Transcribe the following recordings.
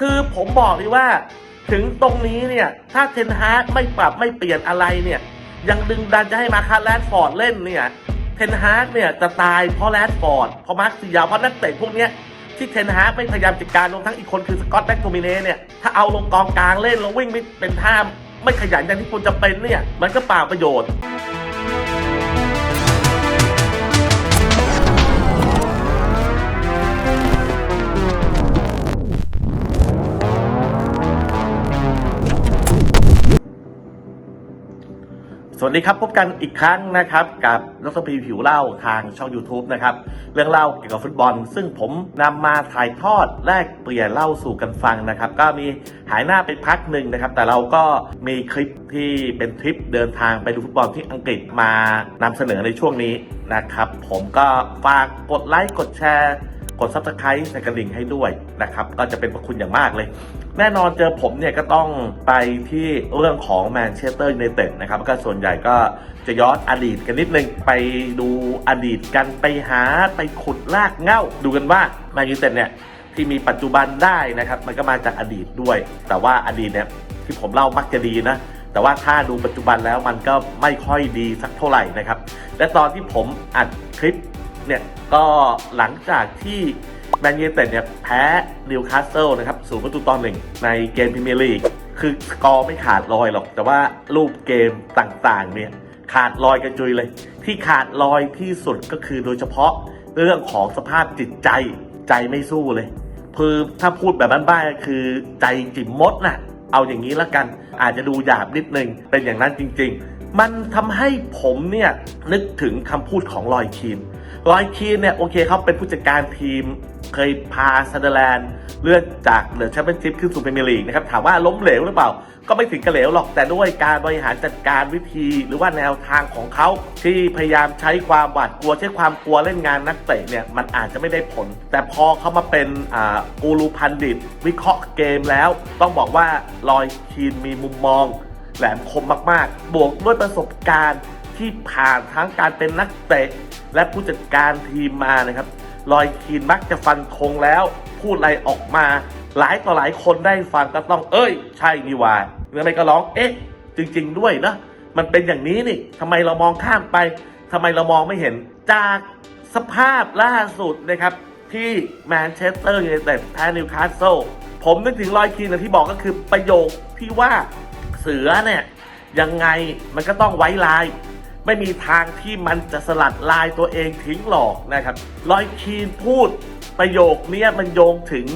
คือผมบอกเลยว่า ถึงตรงนี้เนี่ย ถ้าเทนฮาร์กไม่ปรับไม่เปลี่ยนอะไรเนี่ย ยังดึงดันจะให้มาคาร์แลนฟอร์ดเล่นเนี่ยเทนฮาร์กเนี่ยจะตายเพราะแรดฟอร์ดเพราะมาร์คซิยาเพราะนักเตะพวกเนี้ยที่เทนฮากไม่พยายามจัดการรวมทั้งอีกคนคือสกอตแบ็กโทมิเน่เนี่ยถ้าเอาลงกองกลางเล่นแล้ววิ่งไม่เป็นท่าไม่ขยันอย่างที่ควรจะเป็นเนี่ย มันก็เปล่าประโยชน์ สวัสดีครับ พบกันอีกครั้งนะครับ กับดรพีผิวเล่าทางช่อง YouTube นะครับ เรื่องเล่าเกี่ยวกับฟุตบอล ซึ่งผมนำมาถ่ายทอดแลกเปลี่ยนเล่าสู่กันฟังนะครับ ก็มีหายหน้าไปพักหนึ่งนะครับ แต่เราก็มีคลิปที่เป็นทริปเดินทางไปดูฟุตบอลที่อังกฤษมานำเสนอในช่วงนี้นะครับ ผมก็ฝากกดไลค์กดแชร์ กด subscribe ในกระดิ่งให้ด้วยนะครับ ก็จะเป็นประคุณอย่างมากเลย แน่นอนเจอผมเนี่ยก็ต้องไปที่เรื่องของแมนเชสเตอร์ยูไนเต็ดนะครับ ก็ส่วนใหญ่ก็จะย้อนอดีตกันนิดนึง ไปดูอดีตกันไปหาไปขุดลากเง้าดูกันว่าแมนยูไนเต็ดเนี่ยที่มีปัจจุบันได้นะครับ มันก็มาจากอดีตด้วย แต่ว่าอดีตเนี่ยที่ผมเล่ามักจะดีนะแต่ว่าถ้าดูปัจจุบันแล้วมันก็ไม่ค่อยดีสักเท่าไหร่นะครับ และตอนที่ผมอัดคลิป เนี่ยก็หลังจากที่แมนยูเต็ดเนี่ยแพ้นิวคาสเซิลนะครับศูนย์ประตูต่อหนึ่งในเกมพรีเมียร์ลีกคือกอไม่ขาดลอยหรอก แต่ว่ารูปเกมต่างๆเนี่ยขาดลอยกันจุยเลย ที่ขาดลอยที่สุดก็คือโดยเฉพาะเรื่องของสภาพจิตใจใจไม่สู้เลยคือถ้าพูดแบบบ้านๆก็คือใจจิ๋มมดน่ะเอาอย่างนี้ละกัน อาจจะดูหยาบนิดนึงเป็นอย่างนั้นจริง ๆ มันทำให้ผมเนี่ยนึกถึงคำพูดของลอยคีน ลอยคีนเนี่ยโอเคเขาเป็นผู้จัดการทีมเคยพาซันเดอร์แลนด์เลื่อนจากเหลือแชมเปี้ยนชิพขึ้นสู่พรีเมียร์ลีกนะครับถามว่าล้มเหลวหรือเปล่า ก็ไม่ถึงกับเหลวหรอกแต่ด้วยการบริหารจัดการวิธี หรือว่าแนวทางของเขาที่พยายามใช้ความหวาดกลัวใช้ความกลัวเล่นงานนักเตะเนี่ยมันอาจจะไม่ได้ผล แต่พอเขามาเป็นกูรูพันดิต วิเคราะห์เกมแล้ว ต้องบอกว่าลอยคีนมีมุมมอง แหลมคมมากๆ บวกด้วยประสบการณ์ที่ผ่านทั้งการเป็นนักเตะ และผู้จัดการทีมมานะครับลอยคีนมักจะฟันธงแล้ว พูดอะไรออกมา หลายต่อหลายคนได้ฟังก็ต้อง เอ้ย ใช่นี่ว่าหรือไม่ก็ร้องเอ๊ะ จริง ๆ ด้วยนะมันเป็นอย่างนี้นี่ทำไมเรามองข้ามไปทำไมเรามองไม่เห็นจากสภาพล่าสุดนะครับ ที่แมนเชสเตอร์ยูไนเต็ดแพ้นิวคาสเซิลผมนึกถึงลอยคีนนะที่บอกก็คือประโยคที่ว่าเสือเนี่ยยังไงมันก็ต้องไว้ลาย ไม่มีทางที่มันจะสลัดลายตัวเองทิ้งหรอกนะครับลอยคีนพูดประโยคนี้มันโยงถึง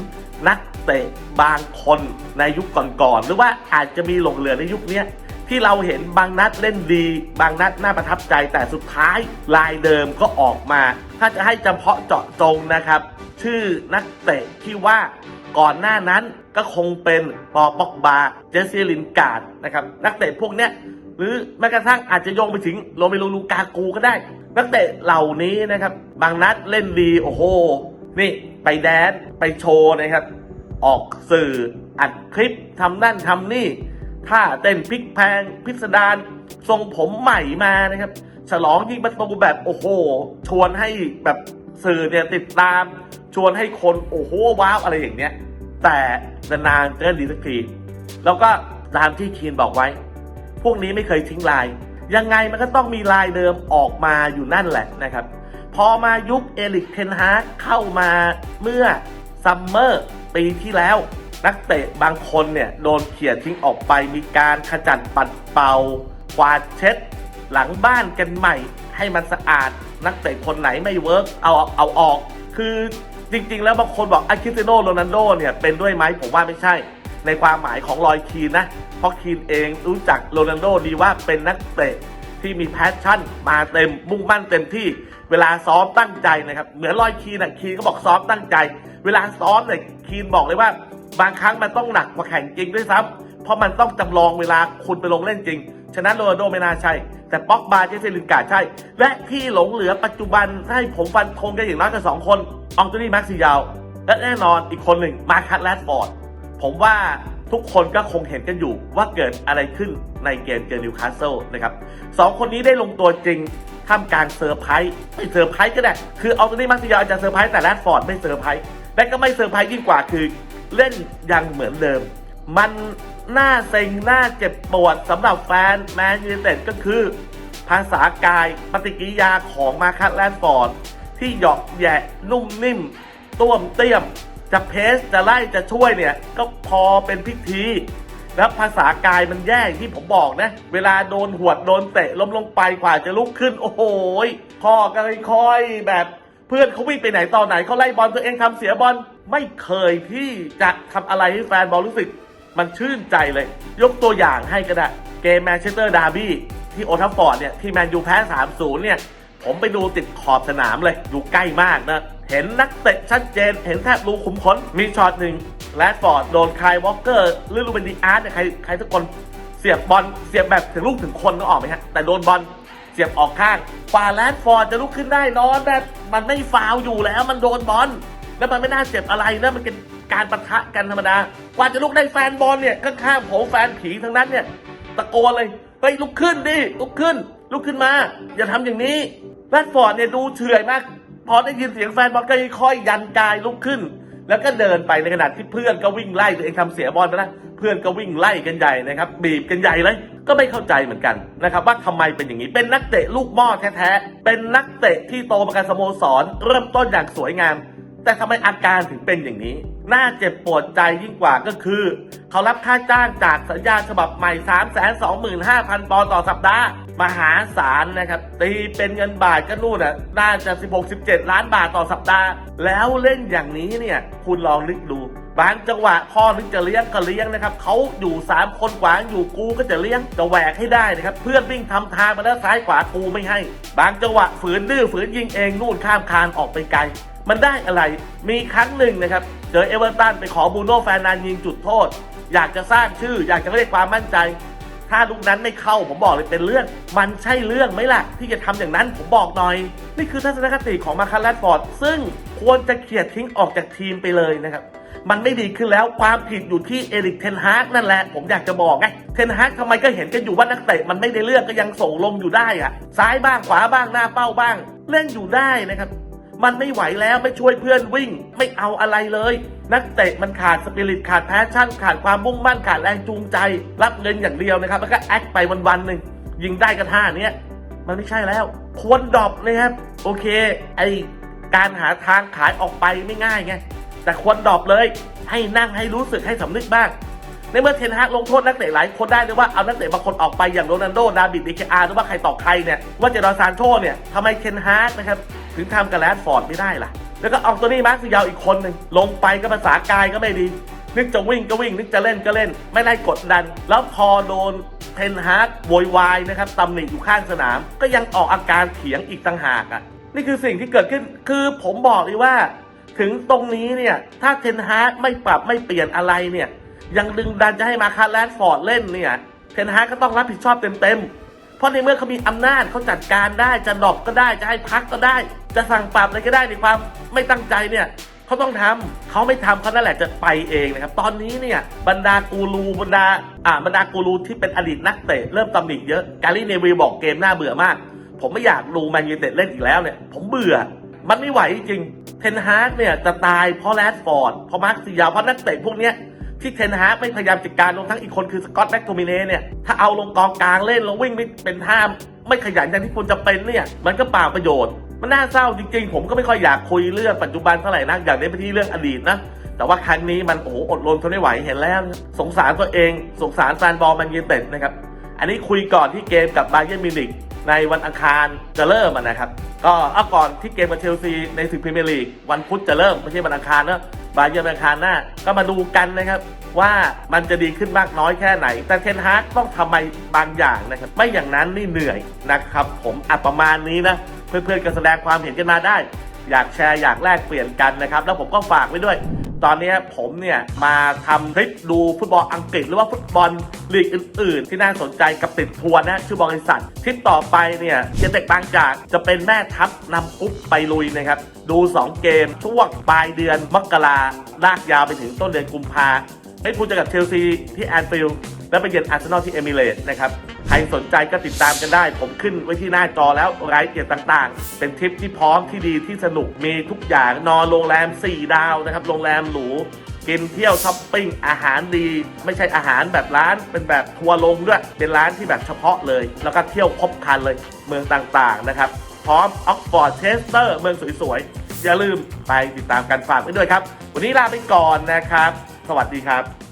นักเตะบางคนในยุคก่อนๆหรือว่าอาจจะมีหลงเหลือในยุคนี้ที่เราเห็นบางนัดเล่นดี บางนัดน่าประทับใจแต่สุดท้ายลายเดิมก็ออกมา ถ้าจะให้จำเพาะเจาะจงนะครับ ชื่อนักเตะที่ว่า ก่อนหน้านั้นก็คงเป็นปอปอกบา เจสซี่ลินการ์ดนะครับนักเตะพวกเนี้ยหรือแม้กระทั่งอาจจะโยงไปถึงโรเมโลลูกากูก็ได้ นักเตะเหล่านี้นะครับ บางนัดเล่นดีโอ้โห นี่ไปแดนไปโชว์นะครับ ออกสื่ออัดคลิปทำนั่นทำนี่ท่าเต้นพลิกแพงพิสดารทรงผมใหม่มานะครับ ฉลองยิงประตูแบบโอ้โห ชวนให้แบบ สื่อเนี่ยติดตามชวนให้คนโอ้โหว้าวอะไรอย่างเนี้ย แต่นานๆจะดีสักทีแล้วก็ตามที่คีนบอกไว้ พวกนี้ไม่เคยทิ้งลาย ยังไงมันก็ต้องมีลายเดิมออกมาอยู่นั่นแหละนะครับ พอมายุคเอลิกเทนฮาเข้ามาเมื่อซัมเมอร์ปีที่แล้ว นักเตะบางคนเนี่ยโดนเขี่ยทิ้งออกไปมีการขจัดปัดเป่า กวาดเช็ด หลังบ้านกันใหม่ ให้มันสะอาดนักเตะคนไหนไม่เวิร์กเอาเอาออก คือจริง ๆ แล้วบางคนบอกอาคิติโนโรนันโดเนี่ยเป็นด้วยไหมผมว่าไม่ใช่ ในความหมายของลอยคีนนะเพราะคีนเองรู้จักโรนัลโดดีว่าเป็นนักเตะที่มีแพชชั่นมาเต็มมุ่งมั่นเต็มที่เวลาซ้อมตั้งใจนะครับเหมือนลอยคีนอะคีนก็บอกซ้อมตั้งใจ เวลาซ้อมเนี่ยคีนบอกเลยว่า บางครั้งมันต้องหนักกว่าแข่งจริงด้วยซ้ำเพราะมันต้องจำลองเวลาคุณไปลงเล่นจริง ฉะนั้นโรนัลโดไม่น่าใช่ แต่ป็อกบาเจสเซลินกาใช่ และที่หลงเหลือปัจจุบันให้ผมฟันธงกันอย่างน้อยกันสองคนอองโตนี่แม็กซิยาว และแน่นอนอีกคนหนึ่งมาคัตแรดฟอร์ดผมว่าทุกคนก็คงเห็นกันอยู่ว่าเกิดอะไรขึ้นในเกมเจอนิวคาสเซิลนะครับสองคนนี้ได้ลงตัวจริงท่ามกลางเซอร์ไพรส์ไม่เซอร์ไพรส์ก็ได้ คือเอาตัวนี้มักซิยาอาจจะเซอร์ไพรส์แต่แรดฟอร์ดไม่เซอร์ไพรส์และก็ไม่เซอร์ไพรส์ยิ่งกว่าคือ เล่นยังเหมือนเดิม มัน น่าเซ็งน่าเจ็บปวดสำหรับแฟนแมนยูเต็ดก็คือ ภาษากายปฏิกิริยาของมาคัตแลนฟอร์ดที่หยอกแยะนุ่มนิ่ม ต้วมเตี้ยม จะเพสจะไล่จะช่วยเนี่ย ก็พอเป็นพิธี แล้วภาษากายมันแย่ที่ผมบอกนะ เวลาโดนหวดโดนเตะล้มลงไปกว่าจะลุกขึ้น โอ้โหยพ่อก็เลยคอยแบบเพื่อนเขาวิ่งไปไหนตอนไหนเขาไล่บอลตัวเองทำเสียบอลไม่เคยที่จะทำอะไรให้แฟนบอลรู้สึก มันชื่นใจเลย ยกตัวอย่างให้ก็ได้เกมแมนเชสเตอร์ดาร์บี้ที่โอทัฟฟอร์ดเนี่ยที่แมนยูแพ้ 3-0 เนี่ย ผมไปดูติดขอบสนามเลย อยู่ใกล้มากนะ เห็นนักเตะชัดเจน เห็นแทบรูขุมขนมีช็อตหนึ่งแรดฟอร์ดโดนคายวอลเกอร์หรือลูเบนดีอาร์ตเนี่ยใครใครทุกคนเสียบบอลเสียบแบบถึงลูกถึงคนก็ออกไหมฮะ แต่โดนบอลเสียบออกข้างกว่าแรดฟอร์ดจะลุกขึ้นได้นอนแบบมันไม่ฟาวอยู่แล้วมันโดนบอลแล้วมันไม่น่าเจ็บอะไรนะมันเป็น การปะทะกันธรรมดา กว่าจะลุกได้แฟนบอลเนี่ยข้างๆผมแฟนผีทั้งนั้นเนี่ยตะโกนเลยเฮ้ยลุกขึ้นดิลุกขึ้น ลุกขึ้นมา อย่าทำอย่างนี้แรดฟอร์ดเนี่ยดูเฉื่อยมาก พอได้ยินเสียงแฟนบอลก็ค่อยยันกายลุกขึ้น แล้วก็เดินไปในขณะที่เพื่อนก็วิ่งไล่ตัวเองทำเสียบอลไปนะเพื่อนก็วิ่งไล่กันใหญ่นะครับบีบกันใหญ่เลยก็ไม่เข้าใจเหมือนกันนะครับว่าทำไมเป็นอย่างนี้เป็นนักเตะลูกหม้อแท้ๆเป็นนักเตะที่โตมากับสโมสร เริ่มต้นอย่างสวยงาม แต่ทำไมอาการถึงเป็นอย่างนี้ น่าเจ็บปวดใจยิ่งกว่าก็คือ เขารับค่าจ้างจากสัญญาฉบับใหม่ 3 2 5 0 0 0 ปอนต่อสัปดาห์ มหาศาลนะครับ ตีเป็นเงินบาทก็นู่นน่ะน่าจะ 16-17 ล้านบาทต่อสัปดาห์ แล้วเล่นอย่างนี้เนี่ยคุณลองนึกดูบางจังหวะพ่อนึกจะเลี้ยงก็เลี้ยงนะครับเขาอยู่ 3 คนขวางอยู่กูก็จะเลี้ยงจะแหวกให้ได้นะครับเพื่อนวิ่งทำทางมาแล้วซ้ายขวากูไม่ให้ บางจังหวะฝืนดื้อฝืนยิงเองนู่นข้ามคานออกไปไกล มันได้อะไร มีครั้งหนึ่งนะครับ เจอเอเวอร์ตันไปขอบูโน่แฟร์นานยิงจุดโทษ อยากจะสร้างชื่อ อยากจะเรียกความมั่นใจ ถ้าลูกนั้นไม่เข้าผมบอกเลยเป็นเรื่อง มันใช่เรื่องไหมล่ะ ที่จะทำอย่างนั้นผมบอกหน่อย นี่คือทัศนคติของมาคันแรดฟอร์ด ซึ่งควรจะเขียดทิ้งออกจากทีมไปเลยนะครับ มันไม่ดีขึ้นแล้วความผิดอยู่ที่เอริกเทนฮากนั่นแหละ ผมอยากจะบอกไง เทนฮากทำไมก็เห็นกันอยู่ว่านักเตะมันไม่ได้เรื่องก็ยังส่งลงอยู่ได้อะซ้ายบ้างขวาบ้างหน้าเป้าบ้าง เล่นอยู่ได้นะครับ มันไม่ไหวแล้วไม่ช่วยเพื่อนวิ่ง ไม่เอาอะไรเลย นักเตะมันขาดสปิริตขาดแพชชั่น ขาดความมุ่งมั่นขาดแรงจูงใจ รับเงินอย่างเดียวนะครับ แล้วก็แอคไปวันๆหนึ่งยิงได้กระท่าเนี้ยมันไม่ใช่แล้วควรดรอปนะครับ โอเค ไอการหาทางขายออกไปไม่ง่ายไงแต่ควรดรอปเลย ให้นั่งให้รู้สึกให้สำนึกบ้างในเมื่อเทนฮากลงโทษนักเตะหลายคนได้เลยว่าเอานักเตะบางคนออกไปอย่างโรนัลโดดาบิดดีเคอาร์หรือว่าใครต่อใครเนี่ยว่าเจดอนซานโชเนี่ยทำไมเทนฮากนะครับ ถึงทำกับแรดฟอร์ดไม่ได้ล่ะ แล้วก็เอาตัวนี้มาร์คซิยาวอีกคนหนึ่งลงไปก็ภาษากายก็ไม่ดี นึกจะวิ่งก็วิ่ง นึกจะเล่นก็เล่น ไม่ได้กดดัน แล้วพอโดนเทนฮากโวยวายนะครับตำหนิอยู่ข้างสนาม ก็ยังออกอาการเถียงอีกต่างหากอะนี่คือสิ่งที่เกิดขึ้นคือผมบอกเลยว่า ถึงตรงนี้เนี่ยถ้าเทนฮากไม่ปรับไม่เปลี่ยนอะไรเนี่ยยังดึงดันจะให้มาคาแลนฟอร์ดเล่นเนี่ยเทนฮากก็ต้องรับผิดชอบเต็มๆ เพราะในเมื่อเขามีอำนาจเขาจัดการได้จะดรอปก็ได้จะให้พักก็ได้ จะสั่งปรับอะไรก็ได้ในความไม่ตั้งใจเนี่ยเขาต้องทำเขาไม่ทำเขานั่นแหละจะไปเองนะครับ ตอนนี้เนี่ยบรรดากูรูบรรดาอ่าบรรดากูรูที่เป็นอดีตนักเตะเริ่มตำหนิเยอะการีเนวิลบอกเกมน่าเบื่อมาก ผมไม่อยากดูแมนยูเต็ดเล่นอีกแล้วเนี่ยผมเบื่อ มันไม่ไหวจริงเทนฮากเนี่ยจะตายเพราะแรดฟอร์ดเพราะมาร์คซิยาเพราะนักเตะพวกเนี้ยที่เทนฮากไม่พยายามจัดการลงทั้งอีกคนคือสกอตแม็กโทมิเน่เนี่ยถ้าเอาลงกองกลางเล่นแล้ววิ่งไม่เป็นท่าไม่ขยันอย่างที่ควรจะเป็นเนี่ยมันก็เปล่าประโยชน์ มันน่าเศร้าจริงๆ ผมก็ไม่ค่อยอยากคุยเรื่องปัจจุบันเท่าไหร่นักอยากเน้นไปที่เรื่องอดีตนะแต่ว่าครั้งนี้มันโอ้โหอดรนทนไม่ไหวเห็นแล้ว สงสารตัวเอง สงสารแฟนบอลแมนยูไนเต็ดนะครับ อันนี้คุยก่อนที่เกมกับบาเยิร์นมิวนิกในวันอังคารจะเริ่มนะครับ ก็เอาก่อนที่เกมกับเชลซีในศึกพรีเมียร์ลีกวันพุธจะเริ่มไม่ใช่วันอังคารนะบาเยิร์นอังคารหน้าก็มาดูกันนะครับ ว่ามันจะดีขึ้นมากน้อยแค่ไหน แต่เทนฮากต้องทำไรบางอย่างนะครับ ไม่อย่างนั้นนี่เหนื่อยนะครับ ผมอะประมาณนี้นะ เพื่อนๆก็แสดงความเห็นกันมาได้ อยากแชร์อยากแลกเปลี่ยนกันนะครับ แล้วผมก็ฝากไว้ด้วย ตอนนี้ผมเนี่ยมาทำคลิปดูฟุตบอลอังกฤษหรือว่าฟุตบอลลีกอื่น ๆ ที่น่าสนใจกับติดทัวร์นะชื่อบริษัทคลิปต่อไปเนี่ยเจเต็กบางจากจะเป็นแม่ทัพนำปุ๊บไปลุยนะครับดู 2 เกมช่วงปลายเดือนมกราลากยาวไปถึงต้นเดือนกุมภาให้พูดจะกับเชลซีที่แอนฟิลด์ และไปเยือนอาร์เซนอลที่เอมิเรตส์นะครับ ใครสนใจก็ติดตามกันได้ ผมขึ้นไว้ที่หน้าจอแล้วรายละเอียดต่างๆ เป็นทริปที่พร้อมที่ดีที่สนุกมีทุกอย่างนอนโรงแรม 4 ดาวนะครับ โรงแรมหรูกินเที่ยวช้อปปิ้งอาหารดี ไม่ใช่อาหารแบบร้านเป็นแบบทัวร์ลงด้วย เป็นร้านที่แบบเฉพาะเลย แล้วก็เที่ยวครบครันเลยเมืองต่างๆนะครับ พร้อมออกฟอร์ดเชสเตอร์เมืองสวยๆ อย่าลืมไปติดตามกันฝากไว้ด้วยครับ วันนี้ลาไปก่อนนะครับ สวัสดีครับ